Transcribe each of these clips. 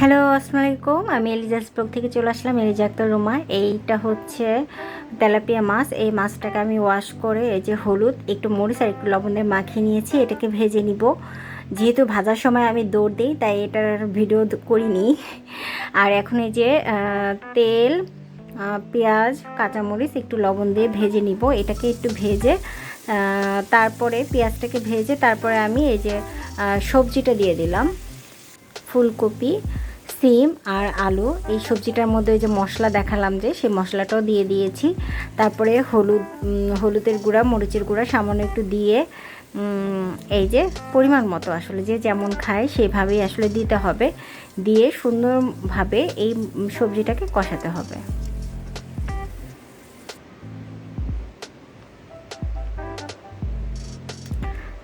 Hello আসসালামু আলাইকুম আমি এলিজাস ব্লগ থেকে চলে আসলাম এলিজা আক্তার রুমা। এইটা হচ্ছে তেলাপিয়া মাছ। এই মাছটাকে আমি ওয়াশ করে এই যে হলুদ, একটু মরিচ আর একটু লবণ দিয়ে মাখিয়ে নিয়েছি। এটাকে ভেজে নিব। যেহেতু ভাজার সময় আমি দৌড় দিই, তাই এটার ভিডিও করিনি। আর এখন এই যে তেল পেঁয়াজ, কাঁচামরিচ একটু লবণ দিয়ে ভেজে নিব। এটাকে একটু ভেজে তারপরে পেঁয়াজটাকে ভেজে, তারপরে আমি এই যে সবজিটা দিয়ে দিলাম। ফুলকপি সিম আর আলু। এই সবজিটার মধ্যে ওই যে মশলা দেখালাম যে, সেই মশলাটাও দিয়ে দিয়েছি। তারপরে হলুদ হলুদের গুঁড়া, মরিচের গুঁড়া সামান্য একটু দিয়ে এই যে পরিমাণ মতো আসলে যে যেমন খায় সেভাবেই আসলে দিতে হবে। দিয়ে সুন্দরভাবে এই সবজিটাকে কষাতে হবে।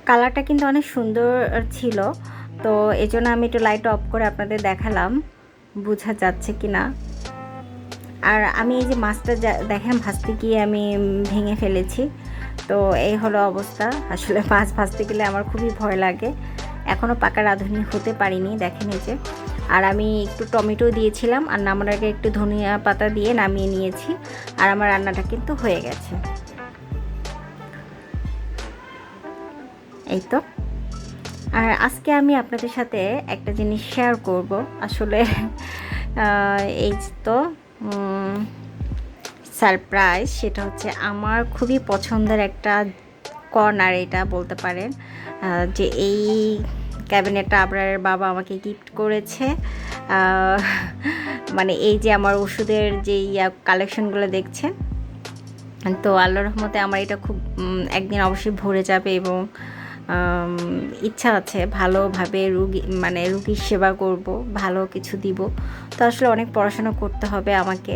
কালারটা কিন্তু অনেক সুন্দর ছিল। তো এই জন্য আমি একটু লাইট অফ করে আপনাদের দেখালাম। বোঝা যাচ্ছে কি না আর আমি এই যে মাছটা দেখেন ভাজতে গিয়ে আমি ভেঙে ফেলেছি। তো এই হলো অবস্থা। আসলে মাছ ভাজতে গেলে আমার খুবই ভয় লাগে। এখনও পাকা রাঁধুনি হতে পারিনি, দেখেন এই যে। আর আমি একটু টমেটো দিয়েছিলাম, আর নামার আগে একটু ধনিয়া পাতা দিয়ে নামিয়ে নিয়েছি। আর আমার রান্নাটা কিন্তু হয়ে গেছে। এই তো। আর আজকে আমি আপনাদের সাথে একটা জিনিস শেয়ার করব। আসলে এই তো সারপ্রাইজ সেটা হচ্ছে আমার খুবই পছন্দের একটা কর্নার এটা বলতে পারেন যে এই ক্যাবিনেটটা আপনার বাবা আমাকে গিফট করেছে। মানে এই যে আমার ওষুধের যে কালেকশনগুলো দেখছেন, তো আল্লাহ রহমতে আমার এটা খুব একদিন অবশ্যই ভরে যাবে এবং ইচ্ছা আছে ভালোভাবে রুগী মানে রুগীর সেবা করব, ভালো কিছু দিব। তো আসলে অনেক পড়াশোনা করতে হবে আমাকে।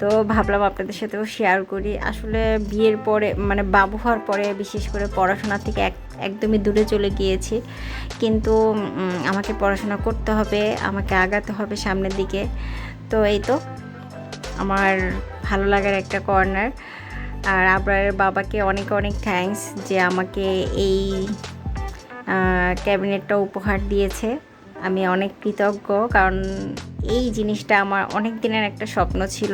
তো ভাবলাম আপনাদের সাথেও শেয়ার করি। আসলে বিয়ের পরে মানে বাবু হওয়ার পরে বিশেষ করে পড়াশোনা থেকে এক, একদমই দূরে চলে গিয়েছি। কিন্তু আমাকে পড়াশোনা করতে হবে, আমাকে আগাতে হবে সামনের দিকে। তো এই তো, আমার ভালো লাগার একটা কর্নার আর আবরারের বাবাকে অনেক অনেক থ্যাঙ্কস যে আমাকে এই ক্যাবিনেটটা উপহার দিয়েছে। আমি অনেক কৃতজ্ঞ, কারণ এই জিনিসটা আমার অনেক দিনের একটা স্বপ্ন ছিল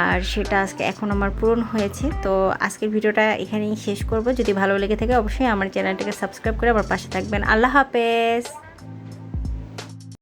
আর সেটা আজকে এখন আমার পূরণ হয়েছে। তো আজকের ভিডিওটা এখানেই শেষ করব। যদি ভালো লেগে থাকে অবশ্যই আমার চ্যানেলটাকে সাবস্ক্রাইব করে আমার পাশে থাকবেন। আল্লাহ হাফেজ!